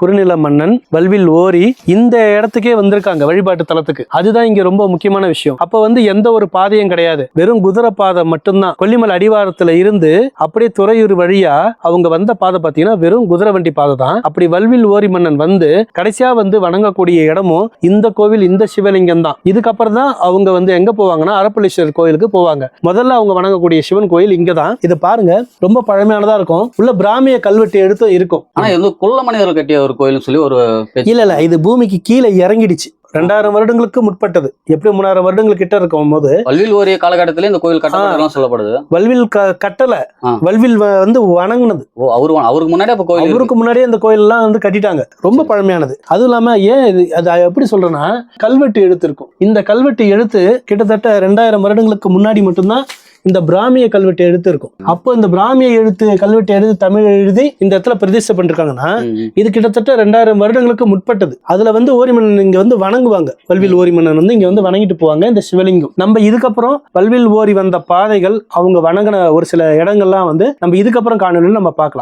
குறுநில மன்னன் வல்வில் ஓரி இந்த இடத்துக்கே வந்திருக்காங்க வழிபாட்டு தலத்துக்கு. அதுதான் இங்க ரொம்ப முக்கியமான விஷயம். அப்ப வந்து எந்த ஒரு பாதையும் கிடையாது. வெறும் குதிரை பாதை மட்டும்தான். கொல்லிமலை அடிவாரத்துல இருந்து அப்படியே துறையூர் வழியா அவங்க வந்த பாதை பாத்தீங்கன்னா வெறும் குதிரை வண்டி பாதை தான். அப்படி வல்வில் ஓரி மன்னன் வந்து கடைசியா வந்து வணங்கக்கூடிய இடமும் இந்த கோவில் இந்த சிவலிங்கம் தான். இதுக்கப்புறம் தான் அவங்க வந்து எங்க போவாங்கன்னா அரப்பளீஸ்வரர் கோயிலுக்கு போவாங்க. முதல்ல அவங்க வணங்கக்கூடிய சிவன் கோயில் இங்க தான். இதை பாருங்க ரொம்ப பழமையானதா இருக்கும். உள்ள பிராமிய கல்வெட்டு எடுத்தும் இருக்கும். ஆனா இது குள்ள மனிதர்கள் கட்டிய ஒரு கோயில்னு சொல்லி ஒரு இல்ல இல்ல இது பூமிக்கு கீழே இறங்கிடுச்சு. ரெண்டாயிரம் வருடங்களுக்கு முற்பட்டது. எப்படி மூணாயிரம் வருடங்கள் கிட்ட இருக்கும் போது? பல்வில் ஓரிய காலகட்டத்திலே இந்த கோயில் கட்டப்பட்டதெல்லாம் சொல்லப்படுது. வல்வில் கட்டல. வல்வில் வந்து வணங்குனது. அவரு அவருக்கு முன்னாடி அப்ப கோயில். அவருக்கு முன்னாடியே இந்த கோயில் எல்லாம் வந்து கட்டிட்டாங்க. ரொம்ப பழமையானது. அதுவும் இல்லாம ஏன் இது அது எப்படி சொல்றேன்னா கல்வெட்டு எழுத்து இருக்கும் இந்த கல்வெட்டு எழுத்து கிட்டத்தட்ட ரெண்டாயிரம் வருடங்களுக்கு முன்னாடி மட்டும்தான் இந்த பிராமிய கல்வெட்டு எழுத்து இருக்கும். அப்போ இந்த பிராமிய எழுத்து கல்வெட்டு எழுதி தமிழ் எழுதி இந்த இடத்துல பிரதிஷ்டை பண்ணிருக்காங்கன்னா. இது கிட்டத்தட்ட ரெண்டாயிரம் வருடங்களுக்கு முற்பட்டது. அதுல வந்து ஓரிமன்னன் இங்க வந்து வணங்குவாங்க. வல்வில் ஓரிமன்னன் வந்து இங்க வந்து வணங்கிட்டு போவாங்க இந்த சிவலிங்கம். நம்ம இதுக்கப்புறம் வல்வில் ஓரி வந்த பாதைகள் அவங்க வணங்கின ஒரு சில இடங்கள்லாம் வந்து நம்ம இதுக்கப்புறம் காணொலியில் நம்ம பார்க்கலாம்.